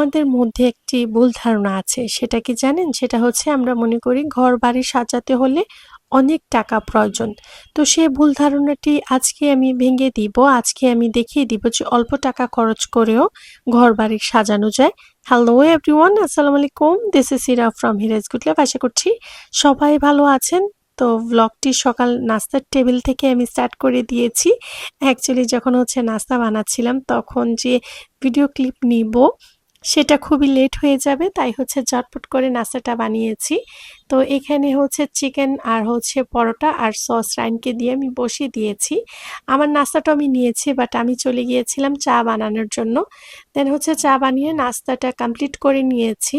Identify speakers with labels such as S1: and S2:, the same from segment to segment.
S1: আমাদের মধ্যে একটি ভুল ধারণা আছে। সেটা কি জানেন? সেটা হচ্ছে আমরা মনে করি ঘর বাড়ি সাজাতে হলে অনেক টাকা প্রয়োজন। তো সে ভুল ধারণাটি আজকে আমি ভেঙে দিব, আজকে আমি দেখিয়ে দিব যে অল্প টাকা খরচ করেও ঘর বাড়ি সাজানো যায়। হ্যালো এভরিওয়ান আসসালামু আলাইকুম। দিস ইজ সিরা ফ্রম হিরাজ গুডলাভ আশা করছি সবাই ভালো আছেন। তো ব্লগটি সকাল নাস্তার টেবিল থেকে আমি স্টার্ট করে দিয়েছি। অ্যাকচুয়ালি যখন হচ্ছে নাস্তা বানাচ্ছিলাম তখন যে ভিডিও ক্লিপ নিব সেটা খুবই লেট হয়ে যাবে, তাই হচ্ছে ঝটপট করে নাস্তাটা বানিয়েছি। তো এখানে হচ্ছে চিকেন আর হচ্ছে পরোটা আর সস রাইনকে দিয়ে আমি বসিয়ে দিয়েছি। আমার নাস্তাটা আমি নিয়েছি বাট আমি চলে গিয়েছিলাম চা বানানোর জন্য। দেন হচ্ছে চা বানিয়ে নাস্তাটা কমপ্লিট করে নিয়েছি।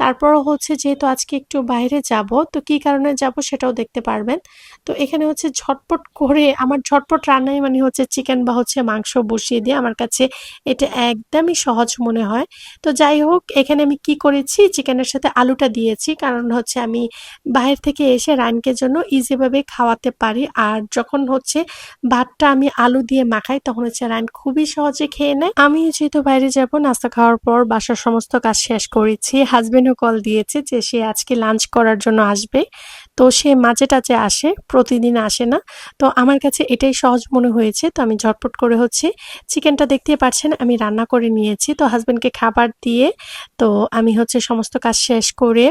S1: তারপরও হচ্ছে যেহেতু আজকে একটু বাইরে যাব, তো কি কারণে যাব সেটাও দেখতে পারবেন। তো এখানে হচ্ছে ঝটপট করে, আমার ঝটপট রান্নাই মানে হচ্ছে চিকেন বা হচ্ছে মাংস বসিয়ে দিয়ে আমার কাছে এটা একদমই সহজ মনে হয়। তো যাই হোক, এখানে আমি কি করেছি? চিকেনের সাথে আলুটা দিয়েছি। কারণ হচ্ছে আমি বাইরে থেকে এসে রানকে জন্য ইজিভাবে খাওয়াতে পারি। আর যখন হচ্ছে ভাতটা আমি আলু দিয়ে মাখাই, তখন হচ্ছে রান খুবই সহজে খেয়ে নেয়। আমি যেহেতু বাইরে যাব, নাস্তা খাওয়ার পর বাসার সমস্ত কাজ শেষ করেছি। হাজবেন্ডও কল দিয়েছে যে সে আজকে লাঞ্চ করার জন্য আসবে। তো সে মাঝে টাঝে আসে, প্রতিদিন আসে না। তো আমার কাছে এটাই সহজ মনে হয়েছে। তো আমি ঝটপট করে হচ্ছে চিকেনটা দেখতে পাচ্ছেন আমি রান্না করে নিয়েছি। তো হাজব্যান্ডকে খাবার দিয়ে তো আমি হচ্ছে সমস্ত কাজ শেষ করে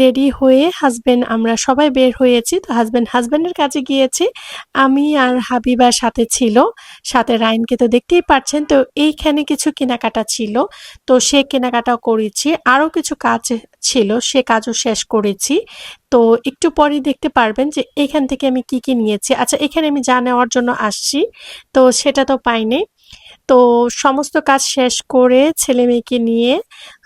S1: রেডি হয়ে হাজব্যান্ড আমরা সবাই বের হয়েছি। তো হাজব্যান্ড হাজব্যান্ডের কাছে গিয়েছি। আমি আর হাবিবার সাথে ছিল। সাথে রাইনকে তো দেখতেই পাচ্ছেন তো এইখানে কিছু কেনাকাটা ছিল। তো সে কেনাকাটাও করেছি। আরও কিছু কাজ ছিল। সে কাজও শেষ করেছি। তো একটু পরে দেখতে পারবেন যে এখান থেকে আমি কি কি নিয়েছি। আচ্ছা এখানে আমি যা নেওয়ার জন্য আসছি। তো সেটা তো পাইনি। তো সমস্ত কাজ শেষ করে ছেলে মেয়েকে নিয়ে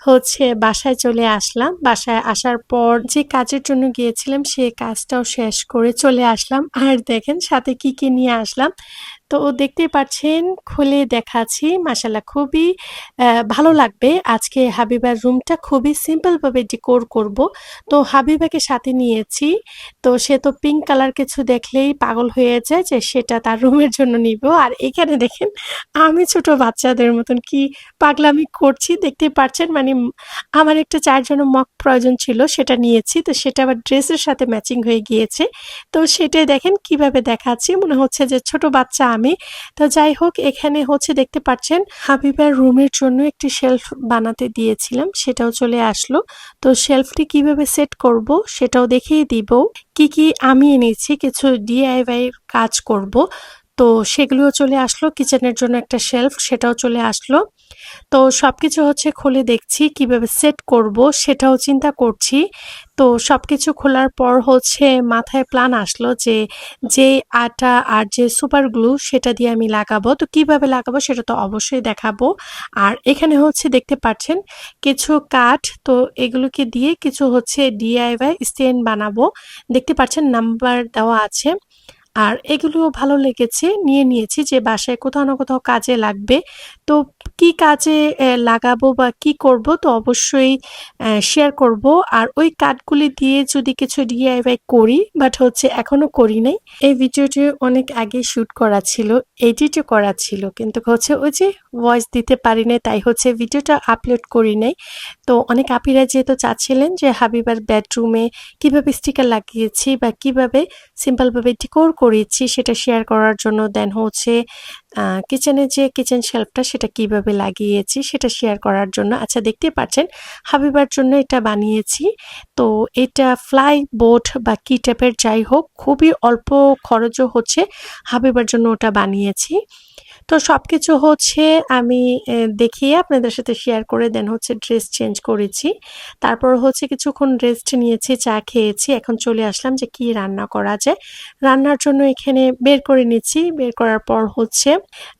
S1: হচ্ছে বাসায় চলে আসলাম। বাসায় আসার পর যে কাজের জন্য গিয়েছিলাম, সে কাজটাও শেষ করে চলে আসলাম। আর দেখেন সাথে কি কি নিয়ে আসলাম। তো দেখতেই পাচ্ছেন, খুলে দেখাচ্ছি। মাসাল্লাহ খুবই ভালো লাগবে। আজকে হাবিবার রুমটা খুবই সিম্পলভাবে ডিকোর করব। তো হাবিবাকে সাথে নিয়েছি। তো সে তো পিঙ্ক কালার কিছু দেখলেই পাগল হয়ে যায় যে সেটা তার রুমের জন্য নিব। আর এখানে দেখেন, আমি ছোট বাচ্চাদের মতন কি পাগলামি করছি। দেখতে পাচ্ছেন মানে আমার একটা চারজনের মক প্রয়োজন ছিল, সেটা নিয়েছি। তো সেটা আবার ড্রেসের সাথে ম্যাচিং হয়ে গিয়েছে। তো সেটাই দেখেন কীভাবে দেখাচ্ছি। মনে হচ্ছে যে ছোট বাচ্চা আমি। তো যাই হোক, এখানে হচ্ছে দেখতে পাচ্ছেন, হাবিবার রুমের জন্য একটি শেলফ বানাতে দিয়েছিলাম। সেটাও চলে আসলো। তো শেলফটি কীভাবে সেট করব সেটাও দেখিয়ে দিব। কি কি আমি এনেছি, কিছু ডিআইওয়াই কাজ করব। তো সেগুলোও চলে আসলো কিচেনের জন্য একটা শেলফ সেটাও চলে আসলো। তো সব কিছু হচ্ছে খুলে দেখছি, কীভাবে সেট করব সেটাও চিন্তা করছি। তো সব কিছু খোলার পর হচ্ছে মাথায় প্ল্যান আসলো যে যে আটা আর যে সুপার গ্লু সেটা দিয়ে আমি লাগাবো। তো কীভাবে লাগাবো সেটা তো অবশ্যই দেখাবো। আর এখানে হচ্ছে দেখতে পাচ্ছেন কিছু কাঠ, তো এগুলোকে দিয়ে কিছু হচ্ছে ডিআইওয়াই স্ট্যান্ড বানাবো। দেখতে পাচ্ছেন নাম্বার দেওয়া আছে। আর এগুলোও ভালো লেগেছে, নিয়ে নিয়েছি যে বাসায় কোথাও না কোথাও কাজে লাগবে। তো কি কাজে লাগাবো বা কি করব তো অবশ্যই শেয়ার করব। আর ওই কাঠগুলি দিয়ে যদি কিছু ডিআইওয়াই করি বাট হচ্ছে এখনও করি নাই, এই ভিডিওটি অনেক আগে শ্যুট করা ছিল এডিটও করা ছিল। কিন্তু হচ্ছে ওই যে ভয়েস দিতে পারি নাই, তাই হচ্ছে ভিডিওটা আপলোড করি নাই। তো অনেক আপিরা যেহেতু চাচ্ছিলেন যে হাবিবার বেডরুমে কীভাবে স্টিকার লাগিয়েছি বা কীভাবে সিম্পলভাবে ডিকোর করেছি সেটা শেয়ার করার জন্য দেন হচ্ছে কিচেনের যে কিচেন শেলফটা সেটা কীভাবে লাগিয়েছি সেটা শেয়ার করার জন্য। আচ্ছা দেখতে পাচ্ছেন, হাবিবার জন্য এটা বানিয়েছি। তো এটা ফ্লাই বোট বা কি টাইপের যাই হোক, খুবই অল্প খরচও হচ্ছে হাবিবার জন্য ওটা বানিয়েছি। তো সব কিছু হচ্ছে আমি দেখিয়ে আপনাদের সাথে শেয়ার করে দেন হচ্ছে ড্রেস চেঞ্জ করেছি। তারপর হচ্ছে কিছুক্ষণ রেস্ট নিয়েছি, চা খেয়েছি। এখন চলে আসলাম যে কি রান্না করা যায়। রান্নার জন্য এখানে বের করে নিচ্ছি। বের করার পর হচ্ছে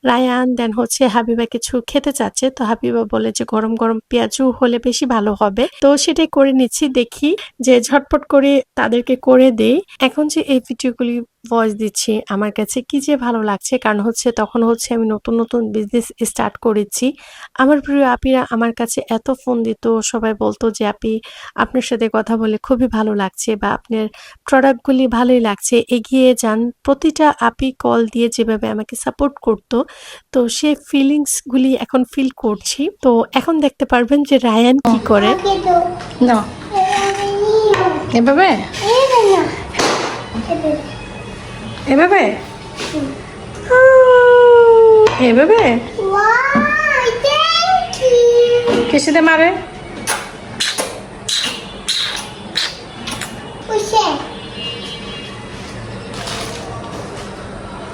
S1: রায়ান দেন হচ্ছে হাবিবা কিছু খেতে চাচ্ছে। তো হাবিবা বলে যে, গরম গরম পেঁয়াজু হলে বেশি ভালো হবে। তো সেটাই করে নিচ্ছি, দেখি। যে ঝটপট করে তাদেরকে করে দেই। এখন যে এই ভিডিওগুলি ভয়েস দিচ্ছি আমার কাছে। কি যে ভালো লাগছে কারণ হচ্ছে তখন হচ্ছে আমি নতুন নতুন বিজনেস স্টার্ট করেছি। আমার প্রিয় আপিরা আমার কাছে এত ফোন দিত সবাই বলতো যে আপি আপনার সাথে কথা বলে খুবই ভালো লাগছে বা আপনার প্রোডাক্টগুলি ভালোই লাগছে। এগিয়ে যান প্রতিটা আপি কল দিয়ে যেভাবে আমাকে সাপোর্ট করতো তো সে ফিলিংসগুলি এখন ফিল করছি। তো এখন দেখতে পারবেন যে রায়ান কি করে।
S2: না এভাবে? এভাবে? এভাবে? কিসেতে মারে?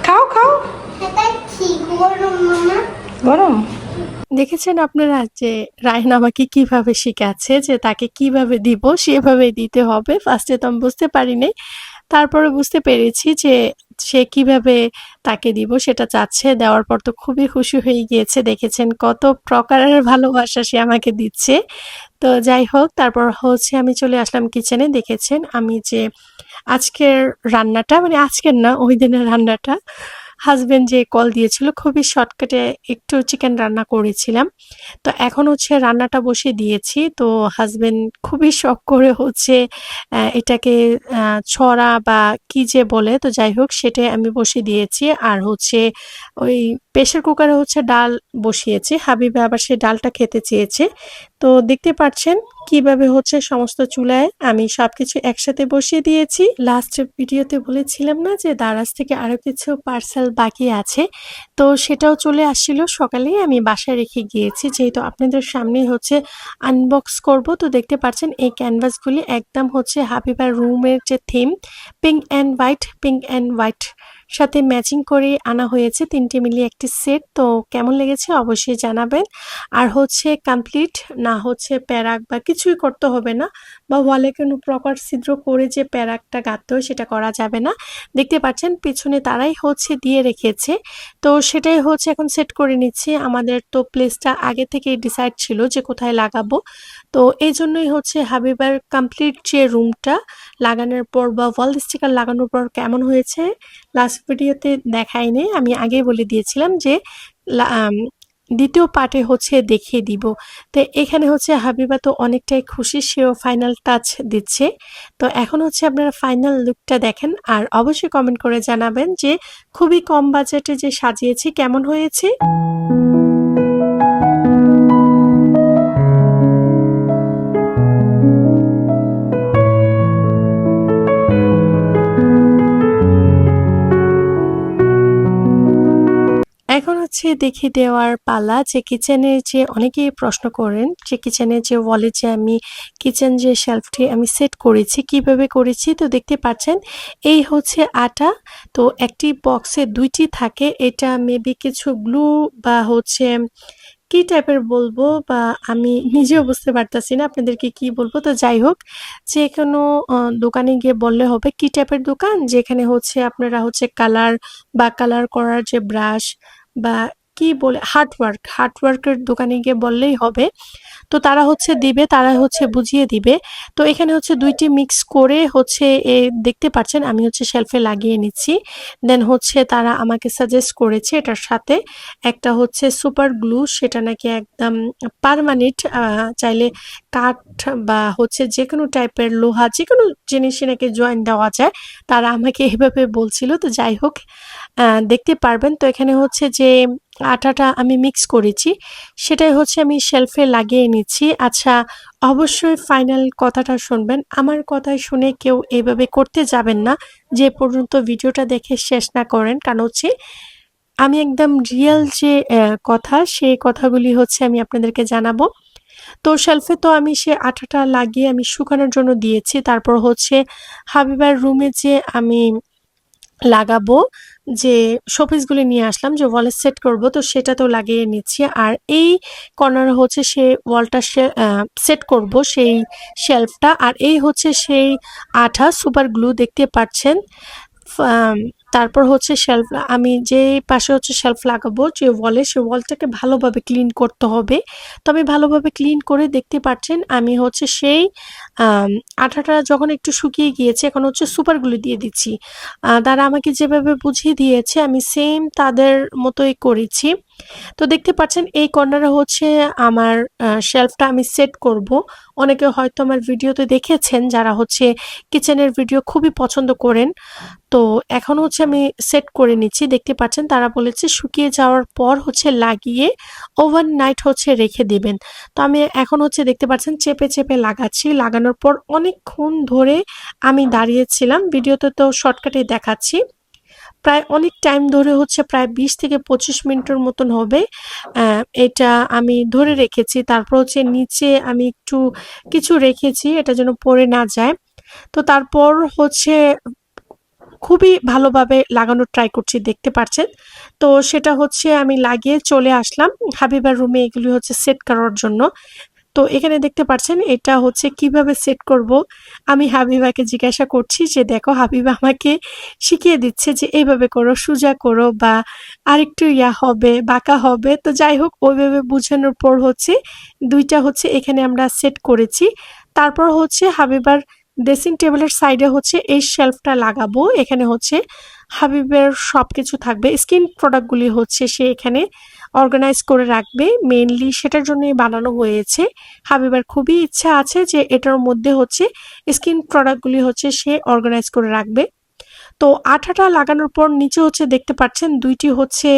S2: খাও খাও। গরম।
S1: দেখেছেন আপনারা যে রায়ন আমাকে কীভাবে শিখাচ্ছে যে তাকে কীভাবে দিব সেভাবে দিতে হবে। ফার্স্টে তো আমি বুঝতে পারিনি। তারপরে বুঝতে পেরেছি যে সে কীভাবে তাকে দিব, সেটা চাচ্ছে। দেওয়ার পর তো খুবই খুশি হয়ে গিয়েছে, দেখেছেন কত প্রকারের ভালোবাসা সে আমাকে দিচ্ছে। তো যাই হোক, তারপর হচ্ছে আমি চলে আসলাম কিচেনে দেখেছেন আমি যে আজকের রান্নাটা মানে আজকের না, ওই দিনের রান্নাটা। হাজবেন্ড যে কল দিয়েছিল, খুবই শর্টকাটে একটু চিকেন রান্না করেছিলাম। তো এখন হচ্ছে রান্নাটা বসে দিয়েছি। তো হাজবেন্ড খুবই শখ করে হচ্ছে এটাকে ছড়া বা কি যে বলে, তো যাই হোক সেটা আমি বসে দিয়েছি। আর হচ্ছে ওই প্রেশার কুকারে হচ্ছে ডাল বসিয়েছি। হাবিবে আবার সে ডালটা খেতে চেয়েছে। তো দেখতে পাচ্ছেন কীভাবে হচ্ছে সমস্ত চুলায় আমি সবকিছু একসাথে বসিয়ে দিয়েছি। লাস্ট ভিডিওতে বলেছিলাম না যে দারাজ থেকে আরও কিছু পার্সেল বাকি আছে। তো সেটাও চলে আসছিল। সকালেই আমি বাসায় রেখে গিয়েছি। যেহেতু আপনাদের সামনে হচ্ছে আনবক্স করব, তো দেখতে পাচ্ছেন এই ক্যানভাসগুলি একদম হচ্ছে হাবিবার রুমের যে theme pink and white pink and white সাথে ম্যাচিং করে আনা হয়েছে তিনটে মিলিয়ে একটি সেট তো কেমন লেগেছে অবশ্যই জানাবেন। আর হচ্ছে কমপ্লিট না হচ্ছে প্যারাক বা কিছুই করতে হবে না, বা ওয়ালে কোনো প্রকার ছিদ্র করে যে প্যারাকটা গাঁথতে হয় সেটা করা যাবে না। দেখতে পাচ্ছেন পিছনে তারাই হচ্ছে দিয়ে রেখেছে। তো সেটাই হচ্ছে এখন সেট করে নিচ্ছি। আমাদের তো প্লেসটা আগে থেকেই ডিসাইড ছিল যে কোথায় লাগাবো। তো এই জন্যই হচ্ছে হাবিবার কমপ্লিট যে রুমটা লাগানোর পর বা ওয়াল স্টিকার লাগানোর পর কেমন হয়েছে? লাস্ট ভিডিওতে দেখাইনি আমি আগে বলে দিয়েছিলাম যে দ্বিতীয় পার্টে হচ্ছে দেখিয়ে দিব। তো এখানে হচ্ছে হাবিবা তো অনেকটাই খুশি, সেও ফাইনাল টাচ দিচ্ছে। তো এখন হচ্ছে আপনারা ফাইনাল লুকটা দেখেন, আর অবশ্যই কমেন্ট করে জানাবেন যে, খুবই কম বাজেটে যে সাজিয়েছি, কেমন হয়েছে? এখন হচ্ছে দেখিয়ে দেওয়ার পালা যে কিচেনের যে অনেকেই প্রশ্ন করেন যে কিচেনের যে ওয়ালে যে আমি কিচেন যে শেলফটি আমি সেট করেছি, কীভাবে করেছি, তো দেখতে পাচ্ছেন এই হচ্ছে আটা। তো একটি বক্সে দুইটি থাকে, এটা মেবি কিছু গ্লু বা হচ্ছে কি টাইপের বলব বা আমি নিজেও বুঝতে পারতাছি না আপনাদেরকে কি বলব। তো যাই হোক যে কোনো দোকানে গিয়ে বললে হবে কি টাইপের দোকান? যেখানে হচ্ছে আপনারা হচ্ছে কালার বা কালার করার যে ব্রাশ বা কি বলে হার্ডওয়ার্ক হার্ডওয়ার্কের দোকানে গিয়ে বললেই হবে। তো তারা হচ্ছে দিবে, তারা হচ্ছে বুঝিয়ে দিবে। তো এখানে হচ্ছে দুইটি মিক্স করে হচ্ছে এ দেখতে পাচ্ছেন, আমি হচ্ছে শেলফে লাগিয়ে নিচ্ছি। দেন হচ্ছে তারা আমাকে সাজেস্ট করেছে এটার সাথে একটা হচ্ছে সুপার গ্লু সেটা নাকি একদম পারমানেন্ট চাইলে কাঠ বা হচ্ছে যে কোনো টাইপের লোহা যে কোনো জিনিসে নাকি জয়েন দেওয়া যায়, তারা আমাকে এভাবে বলছিল। তো যাই হোক দেখতে পারবেন। তো এখানে হচ্ছে যে আটাটা আমি মিক্স করেছি। সেটাই হচ্ছে আমি শেলফে লাগিয়ে নিচ্ছি। আচ্ছা অবশ্যই ফাইনাল কথাটা শুনবেন। আমার কথা শুনে কেউ এভাবে করতে যাবেন না। যে পর্যন্ত ভিডিওটা দেখে শেষ না করেন, কারণ হচ্ছে আমি একদম রিয়েল যে কথা, সেই কথাগুলি হচ্ছে আমি আপনাদেরকে জানাব। তো শেলফে তো আমি সে আঠাটা লাগিয়ে আমি শুকানোর জন্য দিয়েছি। তারপর হচ্ছে হাবিবার রুমে যে আমি লাগাবো যে শোপিসগুলি নিয়ে আসলাম, যে ওয়ালে সেট করব, তো সেটা তো লাগিয়ে নিচ্ছি। আর এই কর্নার হচ্ছে সে ওয়ালটা সেট করব সেই শেলফটা আর এই হচ্ছে সেই আঠা সুপার গ্লু দেখতে পাচ্ছেন? তারপর হচ্ছে শেলফ আমি যে পাশে হচ্ছে শেলফ লাগাবো, যে ওয়ালে সে ওয়ালটাকে ভালোভাবে ক্লিন করতে হবে। তবে ভালোভাবে ক্লিন করে দেখতে পাচ্ছেন, আমি হচ্ছে সেই আঠাটা যখন একটু শুকিয়ে গিয়েছে, এখন হচ্ছে সুপারগুলো দিয়ে দিচ্ছি। তারা আমাকে যেভাবে বুঝিয়ে দিয়েছে, আমি সেম তাদের মতোই করেছি। তো দেখতে পাচ্ছেন, এই কর্নারে হচ্ছে আমার শেলফটা আমি সেট করব। অনেকে হয়তো আমার ভিডিওতে দেখেছেন যারা হচ্ছে কিচেনের ভিডিও খুবই পছন্দ করেন। তো এখন হচ্ছে আমি সেট করে নিচ্ছি। দেখতে পাচ্ছেন, তারা বলেছে শুকিয়ে যাওয়ার পর হচ্ছে লাগিয়ে ওভার নাইট হচ্ছে রেখে দিবেন। তো আমি এখন হচ্ছে দেখতে পাচ্ছেন, চেপে চেপে লাগাচ্ছি। লাগানোর পর অনেকক্ষণ ধরে আমি দাঁড়িয়েছিলাম। ভিডিওতে তো শর্টকাটে দেখাচ্ছি। প্রায় অনেক টাইম ধরে হচ্ছে প্রায় বিশ থেকে পঁচিশ মিনিটের মতন হবে। এটা আমি ধরে রেখেছি। তারপর হচ্ছে নিচে আমি একটু কিছু রেখেছি, এটা যেন পড়ে না যায়। তো তারপর হচ্ছে খুবই ভালোভাবে লাগানোর ট্রাই করছি, দেখতে পাচ্ছেন তো সেটা হচ্ছে আমি লাগিয়ে চলে আসলাম হাবিবার রুমে এগুলি হচ্ছে সেট করার জন্য। তো এখানে দেখতে পাচ্ছেন, এটা হচ্ছে কীভাবে সেট করব। আমি হাবিবাকে জিজ্ঞাসা করছি যে, দেখো, হাবিবা আমাকে শিখিয়ে দিচ্ছে যে, এইভাবে করো, সুজা করো বা আরেকটু ইয়া হবে, বাঁকা হবে। তো যাই হোক, ওইভাবে বোঝানোর পর হচ্ছে দুইটা হচ্ছে এখানে আমরা সেট করেছি। তারপর হচ্ছে হাবিবার ড্রেসিং টেবিলের সাইডে হচ্ছে এই শেলফটা লাগাবো। এখানে হচ্ছে হাবিবের সব কিছু থাকবে। স্কিন প্রোডাক্টগুলি হচ্ছে সে এখানে অর্গানাইজ করে রাখবে। মেনলি সেটার জন্যই বানানো হয়েছে। হাবিবার খুবই ইচ্ছা আছে যে এটার মধ্যে হচ্ছে স্কিন প্রোডাক্টগুলি হচ্ছে সে অর্গানাইজ করে রাখবে। তো আঠাটা লাগানোর পর নিচে হচ্ছে দেখতে পাচ্ছেন দুইটি হচ্ছে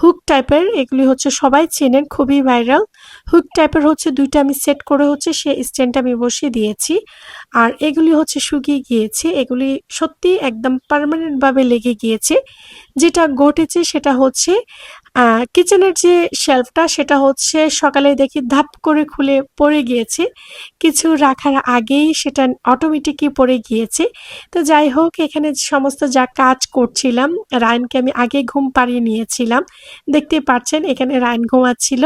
S1: হুক টাইপের এগুলি হচ্ছে সবাই চেনেন, খুবই ভাইরাল হুক টাইপের হচ্ছে দুইটা আমি সেট করে হচ্ছে সে স্ট্যান্ডটা আমি বসিয়ে দিয়েছি। আর এগুলি হচ্ছে শুকিয়ে গিয়েছে, এগুলি সত্যি একদম পারমানেন্টভাবে লেগে গিয়েছে। যেটা ঘটেছে সেটা হচ্ছে কিচেনের যে শেলফটা সেটা হচ্ছে সকালে দেখি ধাপ করে খুলে পড়ে গিয়েছে। কিছু রাখার আগেই সেটা অটোমেটিকই পড়ে গিয়েছে। তো যাই হোক, এখানে সমস্ত যা কাজ করছিলাম, রায়নকে আমি আগে ঘুম পাড়িয়ে নিয়েছিলাম। দেখতে পাচ্ছেন এখানে রায়ন ঘুমাচ্ছিল।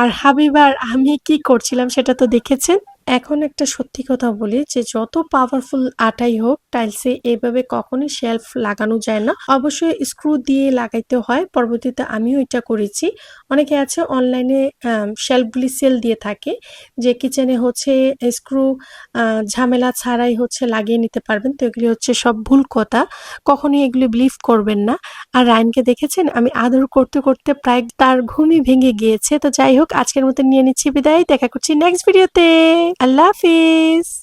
S1: আর হাবিবার আমি কি করছিলাম সেটা তো দেখেছেন। এখন একটা সত্যি কথা বলি যে যত পাওয়ারফুল আটাই হোক টাইলসে এভাবে কখনোই শেলফ লাগানো যায় না। অবশ্যই স্ক্রু দিয়ে লাগাইতে হয়, পরবর্তীতে আমিও এটা করেছি। অনেকে আছে অনলাইনে শেলফগুলি সেল দিয়ে থাকে যে কিচেনে হচ্ছে স্ক্রু ঝামেলা ছাড়াই হচ্ছে লাগিয়ে নিতে পারবেন। তো এগুলি হচ্ছে সব ভুল কথা। কখনোই এগুলি বিলিভ করবেন না। আর রায়নকে দেখেছেন? আমি আদর করতে করতে প্রায় তার ঘুমই ভেঙে গিয়েছে। তো যাই হোক, আজকের মতো নিয়ে নিচ্ছি বিদায়। দেখা করছি নেক্সট ভিডিওতে আল্লাহ হাফিজ।